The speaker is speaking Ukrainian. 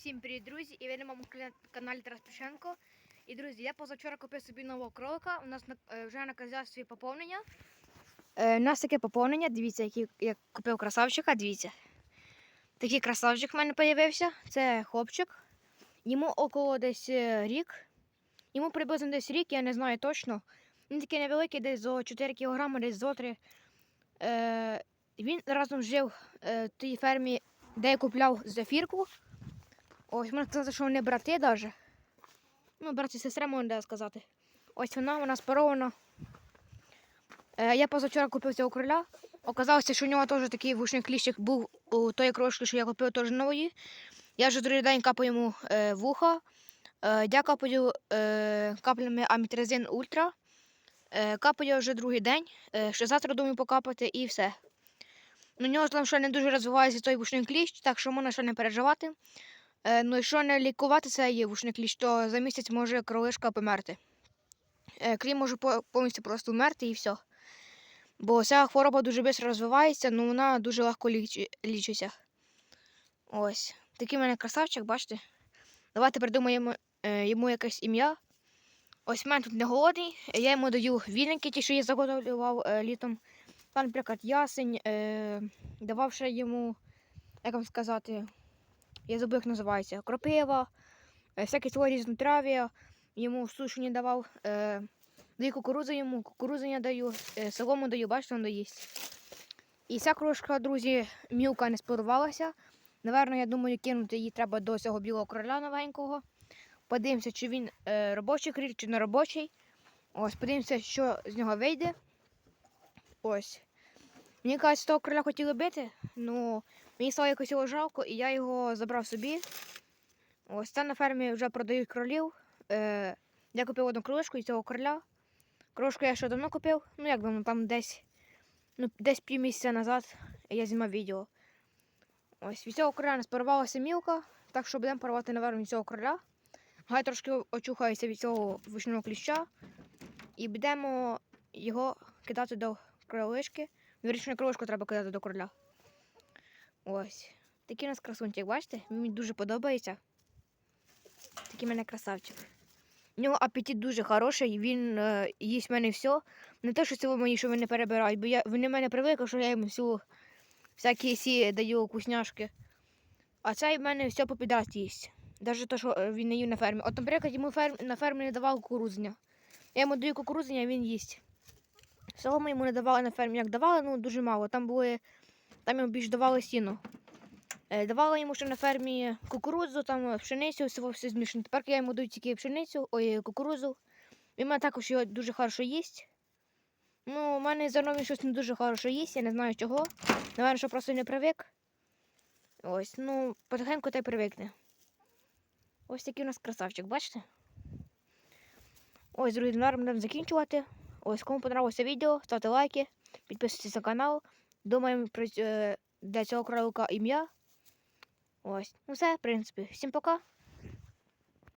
Всім привіт, друзі! І ви на моєму каналі Тарас Пішенко. І друзі, я позавчора купив собі нового кролика. У нас на- е, вже на хазяйстві поповнення. Е, у нас таке поповнення. Дивіться, який я купив красавчика. Дивіться. Такий красавчик в мене з'явився. Це хлопчик. Йому около десь е, рік. Йому приблизно десь рік, я не знаю точно. Він такий невеликий, десь зо 4 кг, десь зо 3. Е, він разом жив е, в тій фермі, де я купляв зефірку. Ось, можна сказати, що вони брати навіть. Ну, брат і сестра, можна сказати. Ось вона, вона спарована. Е, я позавчора купив цього короля. Оказалося, що у нього теж такий вушний кліщик був у тої крошки, що я купив теж нової. Я вже другий день капаю йому е, вуха. Е, я капаю е, каплями Амітрезин Ультра. Е, капаю вже другий день. Е, ще завтра думаю покапати і все. У нього там ще не дуже розвивається той вушний кліщ, так що можна ще не переживати. Е, ну, якщо не лікувати цей вушний кліщ, то за місяць може кролишка померти. Е, крім може повністю просто вмерти і все. Бо ця хвороба дуже швидко розвивається, ну вона дуже легко лічи- лічиться. Ось. Такий в мене красавчик, бачите? Давайте придумаємо е, йому якесь ім'я. Ось в мене тут не голодний. Я йому даю віники, ті, що я заготовлював е, літом. Там, наприклад, ясень. Е, давав ще йому, як вам сказати, я забув, як називається. Кропива, е, всякі свої різнотрав'я. Йому сушені давав. Е, даю кукурудзу йому, кукурудзу я даю, е, солому даю, бачите, він доїсть. І ця крошка, друзі, мілка не спорувалася. Наверно, я думаю, кинути її треба до цього білого короля новенького. Подивимося, чи він е, робочий криль, чи не робочий. Ось, подивимося, що з нього вийде. Ось. Мені кажуть, того короля хотіли бити, ну мені стало якось його жалко, і я його забрав собі. Ось там на фермі вже продають кролів. Е, я купив одну кролишку і цього короля. Кролишку я ще давно купив, ну як давно, там десь, ну, десь пів місяця назад я знімав відео. Ось від цього короля не спарувалася мілка, так що будемо парувати, напевно, від цього короля. Хай трошки очухається від цього вишнього кліща. І будемо його кидати до кролишки. Вірічну кролишку треба кидати до короля. Ось. Такий у нас красунчик, бачите? Мені дуже подобається. Такий мене красавчик. У нього апетит дуже хороший, він е, їсть в мене все. Не те, що це мені, що вони перебирають, бо я, вони в мене привикли, що я їм всю всякі сі даю вкусняшки. А цей в мене все попідраз їсть. Навіть те, що е, він не їв на фермі. От, наприклад, йому ферм, на фермі не давав кукурудзення. Я йому даю кукурудзення, він їсть. Солому йому не давали на фермі. Як давали, ну дуже мало. Там були, там йому більш давали сіно. Е, Давали йому ще на фермі кукурудзу, там пшеницю, все, все змішане. Тепер я йому даю тільки пшеницю, ой, кукурудзу. Він мене також його дуже хорошо їсть. Ну, у мене зерно він щось не дуже хорошо їсть, я не знаю чого. Наверно, що просто не привик. Ось, ну, потихеньку та й привикне. Ось такий у нас красавчик, бачите? Ось, друзі, наразі будемо закінчувати. Ось, кому подобалося відео, ставте лайки, підписуйтесь на канал. Думаємо про е, для цього кролика ім'я. Ось. Ну все, в принципі. Всім пока.